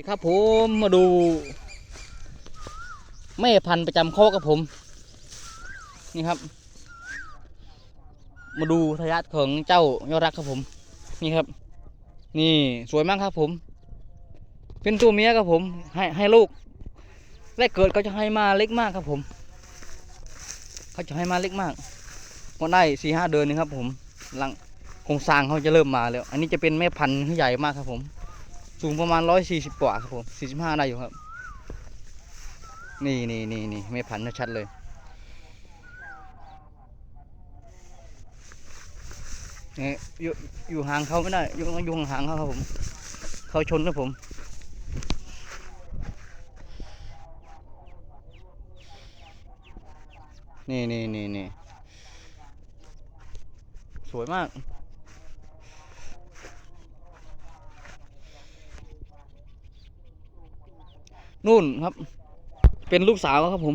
ดีครับผมมาดู แม่พันธุ์ประจำข้อกกับผม นี่ครับ มาดูทายาทของเจ้ายอดรักครับผม นี่ครับ นี่สวยมากครับผม เป็นตัวเมียครับผม ให้ให้ลูกแรกเกิดเขาจะให้มาเล็กมากครับผม เขาจะให้มาเล็กมากก็ได้สี่ห้าเดือนนึงครับผมหลังโครงสร้างเขาจะเริ่มมาแล้ว อันนี้จะเป็นแม่พันธุ์ที่ใหญ่มากครับผม สูงประมาณร้อยสี่สิบกว่าครับผมสี่สิบห้าได้อยู่ครับ นี่นี่นี่นี่ไม่พันชัดเลย นี่อยู่อยู่ห่างเขาไม่ได้อยู่อยู่ห่างเขาครับผม เขาชนครับผมนี่นี่นี่นี่สวยมาก นู่นครับ เป็นลูกสาวครับผม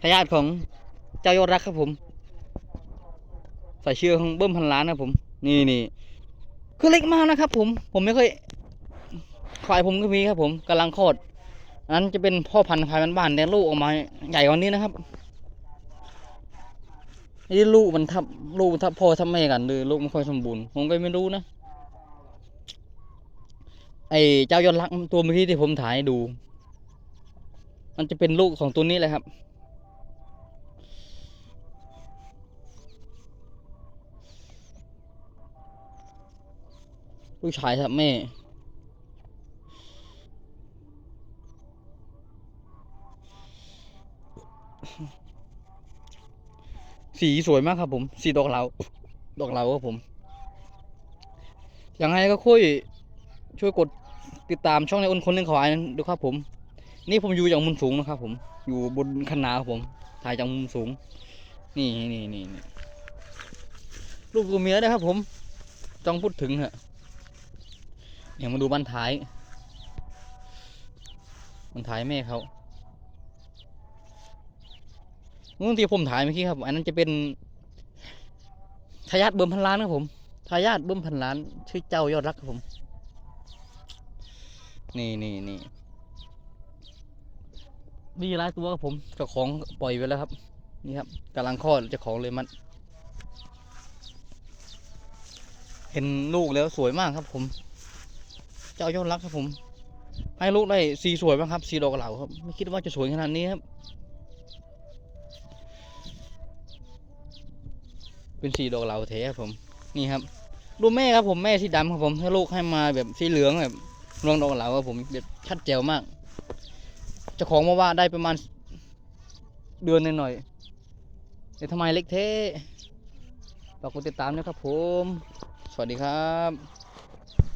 ทายาทของเจ้ายอดรักครับผม ใส่เชือของเบิ้มพันล้านครับผม นี่นี่คือเล็กมากนะครับ ผม ผมไม่เคยควายผมก็มีครับ ผมกำลังคลอดนั้นจะเป็นพ่อพันธุ์ควายบ้านๆแต่ลูกออกมาใหญ่กว่านี้นะครับนี่ลูกมันทับลูกทับพ่อทับแม่กันเลยลูกไม่ค่อยสมบูรณ์ผมก็ไม่รู้นะ ไอ้เจ้ายอดรักตัวเมื่อกี้ที่ผมถ่ายดู มันจะเป็นลูกของตัวนี้เลยครับ ลูกชายครับแม่สีสวยมากครับผม สีดอกเหลาดอกเหลาครับผม ยังไงก็คุยช่วยกด ติดตามช่องในอ้นคนเล่นขวายนั้นดูครับผม นี่ผมอยู่จากมุมสูงนะครับ ผม อยู่บนคันนาครับผม ถ่ายจากมุมสูง นี่นี่นี่นี่ลูกตัวเมียนะครับ ผมต้องพูดถึงเหอะเดี๋ยวมาดูบ้านท้ายบ้านท้ายแม่เขานู่นที่ผมถ่ายเมื่อกี้ครับ อันนั้นจะเป็นทายาทเบิ่มพันล้านครับผมทายาทเบิ่มพันล้าน ชื่อเจ้ายอดรักครับผม นี่นี่นี่มีหลายตัวครับผมเจ้าของปล่อยไปแล้วครับ นี่ครับกำลังคลอดเจ้าของเลยมัน เห็นลูกแล้วสวยมากครับผม เจ้ายอดรักครับผม ให้ลูกได้สีสวยมากครับสีดอกเหลาครับ ไม่คิดว่าจะสวยขนาดนี้ครับ เป็นสีดอกเหลาแท้ครับผม นี่ครับ ดูแม่ครับผมแม่สีดำครับผมให้ลูกให้มาแบบสีเหลืองแบบ รวงดอกเหลาครับผมแบบชัดเจ๋วมากเจ้าของมาว่าได้ประมาณเดือนหน่อยๆแต่ทำไมเล็กเท่ฝากกดติดตามนะครับผม สวัสดีครับ